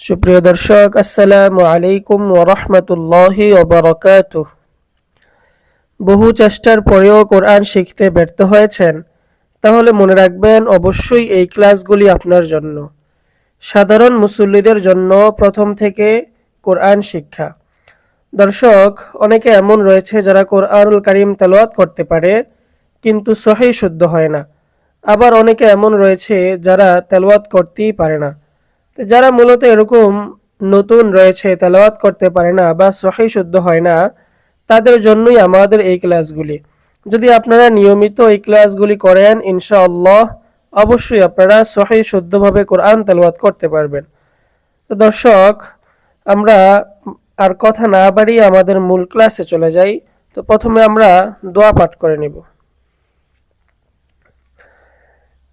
সুপ্রিয় দর্শক, আসসালামু আলাইকুম ওরহমতুল্লাহি ওবরকাত বহু চেষ্টার পরেও কোরআন শিখতে ব্যর্থ হয়েছেন, তাহলে মনে রাখবেন অবশ্যই এই ক্লাসগুলি আপনার জন্য। সাধারণ মুসল্লিদের জন্য প্রথম থেকে কোরআন শিক্ষা। দর্শক, অনেকে এমন রয়েছে যারা কোরআনুল কারিম তেলাওয়াত করতে পারে, কিন্তু সহি শুদ্ধ হয় না। আবার অনেকে এমন রয়েছে যারা তেলাওয়াত করতেই পারে না। তো যারা মূলত এরকম নতুন রয়েছে, তেলাওয়াত করতে পারে না বা সহি শুদ্ধ হয় না, তাদের জন্যই আমাদের এই ক্লাসগুলি। যদি আপনারা নিয়মিত এই ক্লাসগুলি করেন, ইনশাআল্লাহ অবশ্যই আপনারা সহি শুদ্ধভাবে কোরআন তেলাওয়াত করতে পারবেন। তো দর্শক, আমরা আর কথা না বাড়িয়ে আমাদের মূল ক্লাসে চলে যাই। তো প্রথমে আমরা দোয়া পাঠ করে নিব।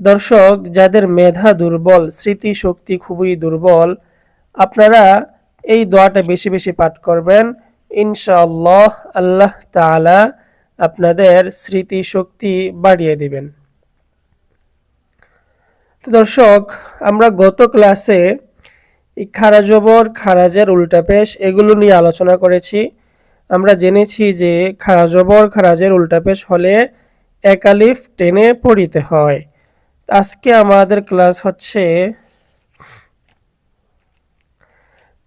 দর্শক, যাদের মেধা দুর্বল স্মৃতি শক্তি খুবই দুর্বল, আপনারা এই দোয়াটা বেশি বেশি পাঠ করবেন। ইনশাআল্লাহ আল্লাহ তাআলা আপনাদের স্মৃতি শক্তি বাড়িয়ে দিবেন। তো দর্শক, আমরা গত ক্লাসে এই খারাজবর, খারাজের উল্টা পেশ এগুলো নিয়ে আলোচনা করেছি। আমরা জেনেছি যে খারাজবর, খারাজের উল্টা পেশ হলে একালিফ টেনে পড়িতে হয়। আজকে আমাদের ক্লাস হচ্ছে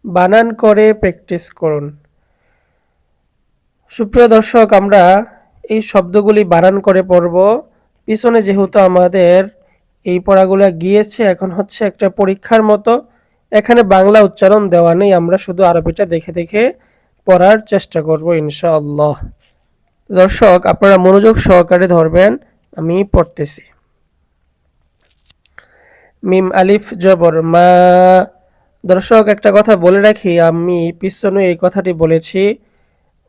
বানান করে প্র্যাকটিস করুন। সুপ্রিয় দর্শক, আমরা এই শব্দগুলি বানান করে পড়ব। পিছনে যেহেতু আমাদের এই পড়াগুলো গিয়েছে, এখন হচ্ছে একটা পরীক্ষার মতো। এখানে বাংলা উচ্চারণ দেওয়া নেই, আমরা শুধু আরবিটা দেখে দেখে পড়ার চেষ্টা করব ইনশাআল্লাহ। দর্শক, আপনারা মনোযোগ সহকারে ধরবেন, আমি পড়তেছি। মিম, আলিফ, জবর, মা। দর্শক, একটা কথা বলে রাখি, আমি পিছনে এই কথাটি বলেছি।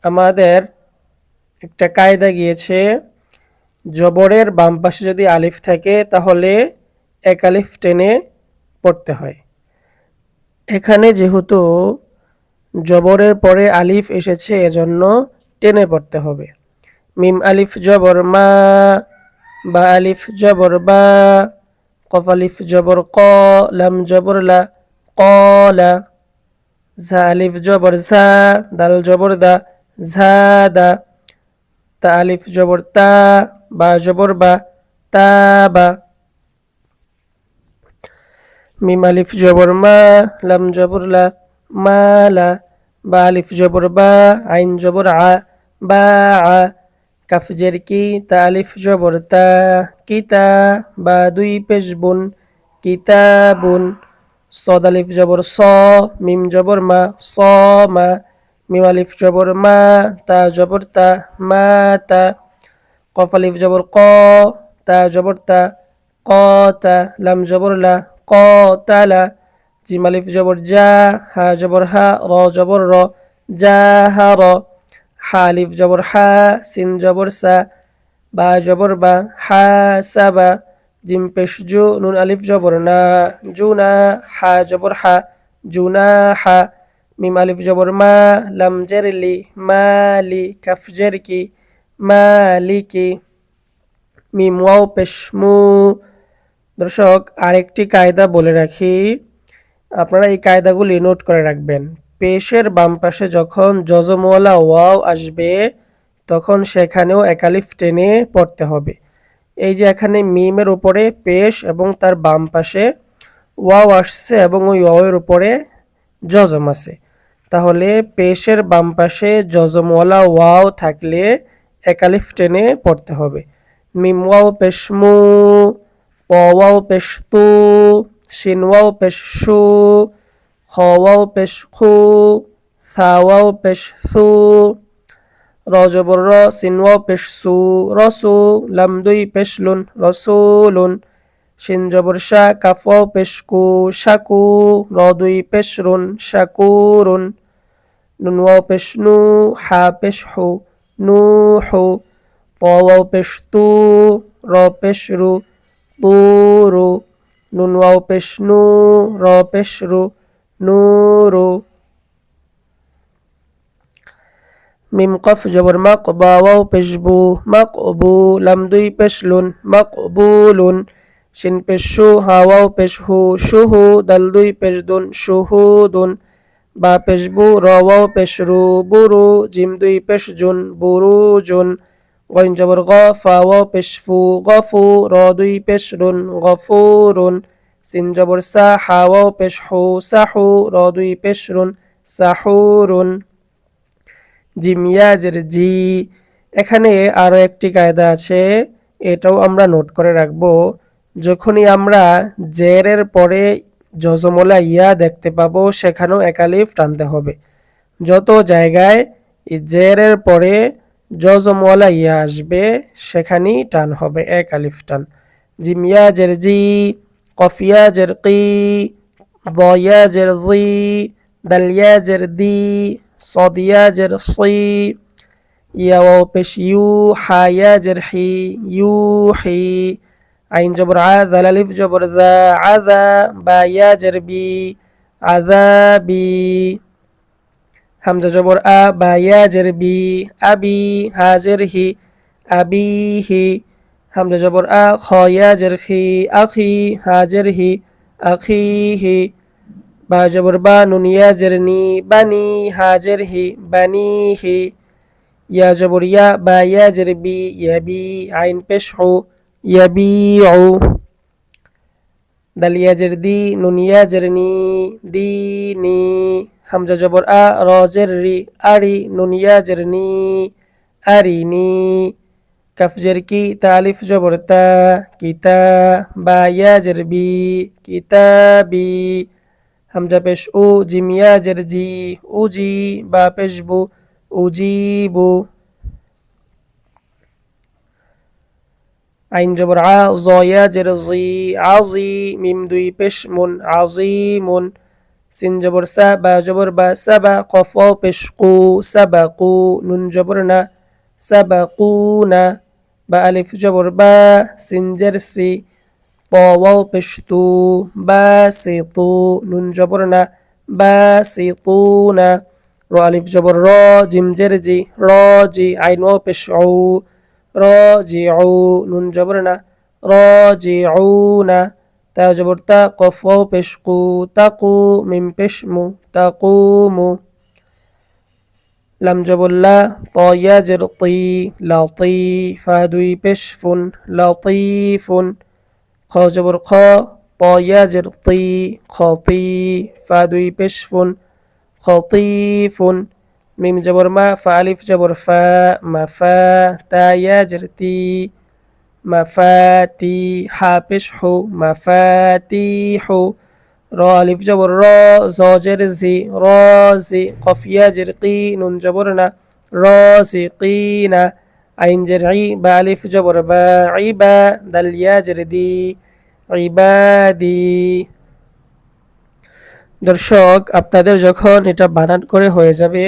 আমাদের একটা কায়দা গিয়েছে, জবরের বাম পাশে যদি আলিফ থাকে, তাহলে এক আলিফ টেনে পড়তে হয়। এখানে যেহেতু জবরের পরে আলিফ এসেছে, এজন্য টেনে পড়তে হবে। মিম, আলিফ, জবর, মা, বা আলিফ, জবর বা কফ আলিফ জবর ক লাম জবর লা কলা ঝা আলিফ জবর ঝা দাল জবর দা ঝা দা তা আলিফ জবর তা বা জবর বা তা বা মিম আলিফ জবর মা লাম জবর লা মা লা বা আলিফ জবর বা আইন জবর আ বা আ কাফ জের কি তা আলিফ জবর তা? কিতা বা দুই পেশ বুন। কিতাবুন। সদ আলিফ জবর স, মিম জবর মা। স, মা। মিম আলিফ জবর মা। তা জবর তা, মা তা। কফ আলিফ জবর ক, তা জবর তা। ক তা, লাম জবর লা। ক তালা জিম আলিফ জবর জা, হা জবর হা, র জবর র। জা, হা, র। হা আলিফ জবর হা, সিন জবর সা, বা জবর বা, হা, সা, বা, জিম পেশ জু, নুন আলিফ জবর না জুনা হা জবর হা জুনা হা, মিম আলিফ জবর মা, লাম জেরলি মালি কাফ জের কি মালিকি মিম ওয়াও পেশ মু। দর্শক, আরেকটি কায়দা বলে রাখি, আপনারা এই কায়দাগুলি নোট করে রাখবেন। পেশের বাম পাশে যখন যজমওয়ালা ওয়াও আসবে, তখন সেখানেও একালিফ টেনে পড়তে হবে। এই যে এখানে মিমের উপরে পেশ এবং তার বাম পাশে ওয়াও আসছে এবং ওই ওয়াওয়ের উপরে জজম আছে। তাহলে পেশের বাম পাশে জজমওয়ালা ওয়াও থাকলে একালিফ টেনে পড়তে হবে। মিম ওয়াও পেশ মু ওয়াও পেশ তু শিন ওয়াও পেশ শু খ ওয়াও পেশ খু থা ওয়াও পেশ সু রজবর র সিনওয়াও পেশ সু রসু লাম দুই পেশ লুন রসুলুন শিন জবর শা কাফও পেশ কু শাকু র দুই পেশ রুন শাকুরুন নুন ওয়াও পেশ নু হা পেশ হু নু হু ত ওয়াও পেশ তু র পেশ রু তু রু নুন নূরু মিম কফ জবর মাক বা ওয়াও পেশ বু মাক বু লাম দুই পেশ লুন মাক বুলুন শিন পেশ শু হা ওয়াও পেশ হু শুহু দাল দুই পেশ দুন শুহুদুন বা পেশ বু র ওয়াও পেশ সিন জবর সা পেশ হু সাহু র পেশ রুন সাহুরুন। জিম ইয়াজের জি। এখানে আরও একটি কায়দা আছে, এটাও আমরা নোট করে রাখব। যখনই আমরা জেরের পরে জজমলা ইয়া দেখতে পাবো, সেখানেও একালিফ টানতে হবে। যত জায়গায় জেরের পরে জজমলা ইয়া আসবে, সেখানেই টান হবে, এক আলিফ টান। জিম قف ياجر قي ضا ياجر ضي بل ياجر دي صاد ياجر صي يا وبش يوحى ياجر حي يوحي. عين جبر عذا للف جبر ذا عذا با ياجر بي عذابي. همزة جبر أبا ياجر بي أبي هاجره هي হামলে জবর, আ খয়াজের খি আখি হাজের হি আখি হি বা জবর, বা নুনিয়াজের নি বানি হাজের হি বানি হি ইয়া জবর ইয়া বা ইয়াজের বি ইয়াবি আইন পেশ হো ইয়াবি ও দালিয়াজের দি নুনিয়াজের নি দি নি হামজা জবর, আ রজের রি আরি নুনিয়াজের নি আরি নি কাফজের কি তালিফ জবর তা কিতা বা বি কিতাবি হামজা পেশ উ জিমিয়াজের জি উজি বা পেশ বু উজিবু আইন জবর আ জয়াজের জি আজি মিম দুই পেশ মুন আজিমুন সিন জবর সা বা জবর বা সাবা কফ পেশ কু সাবাকু নুন জবর না সাবাকুনা বা আলিফ জবর বা সিনজার সি ত ওয়াও পেশতু বা সি তু নুন জবর না বা সি তু না র আলিফ জবর র জিমজের জি র জি আইন ওয়াও পেশ উ র জি উ নুন জবর না র জি উ না তা জবর তা কফ ওয়াও পেশ কু তাকু মিম পেশ মু তাকুমু লাম জবল্লা তয়াজের তি লাতি ফাদুই পেশফুন লতিফুন খ জবর খ তয়াজের তি খতি ফাদুই পেশফুন খতিফুন মিম জবর মা ফালিফ জবর ফা মাফা তায়াজের তি মাফাতি হা পেশহু মাফাতিহু র আলিফ জবর র জজের জি র জি কফিয়া জের কি নুন জবর না র সি কি না আইন জের ই বা আলিফ জবর বা ই বা দালিয়া জের দি দর্শক, আপনাদের যখন এটা বানান করে হয়ে যাবে,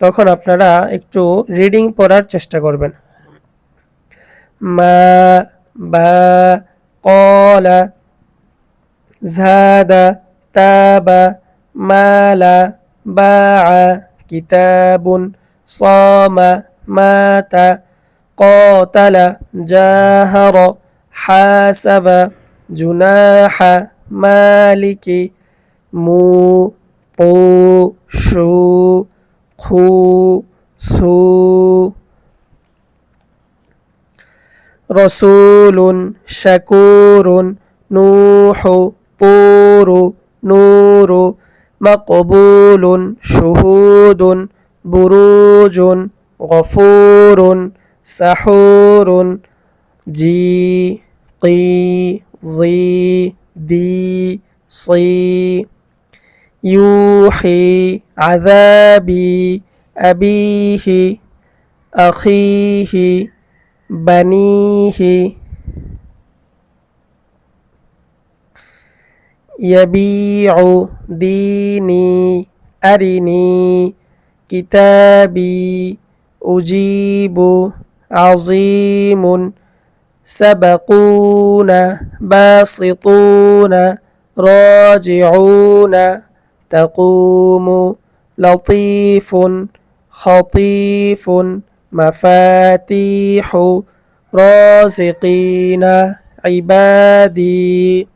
তখন আপনারা একটু রিডিং পড়ার চেষ্টা করবেন। মা, বা, কলা زاد تاب مال باع كتاب صام مات قاتل جاهر حاسب جناح مالك مو قو شو خو سو رسول شكور نوح طور نور مقبول شهود بروج غفور سحور جي قي ضي دي صي يوحي عذابي أبيه أخيه بنيه يبيع ديني أرني كتابي أجيب عظيم سبقون باسطون راجعون تقوم لطيف خطيف مفاتيح رازقين عبادي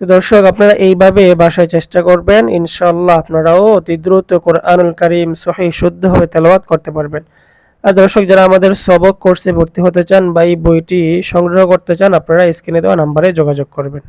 তো দর্শক, আপনারা এইভাবে বাসায় চেষ্টা করবেন। ইনশাল্লাহ আপনারাও অতি দ্রুত কোরআনুল করিম সহি শুদ্ধভাবে তেলাওয়াত করতে পারবেন। আর দর্শক, যারা আমাদের সবক কোর্সে ভর্তি হতে চান বা এই বইটি সংগ্রহ করতে চান, আপনারা স্ক্রিনে দেওয়া নাম্বারে যোগাযোগ করবেন।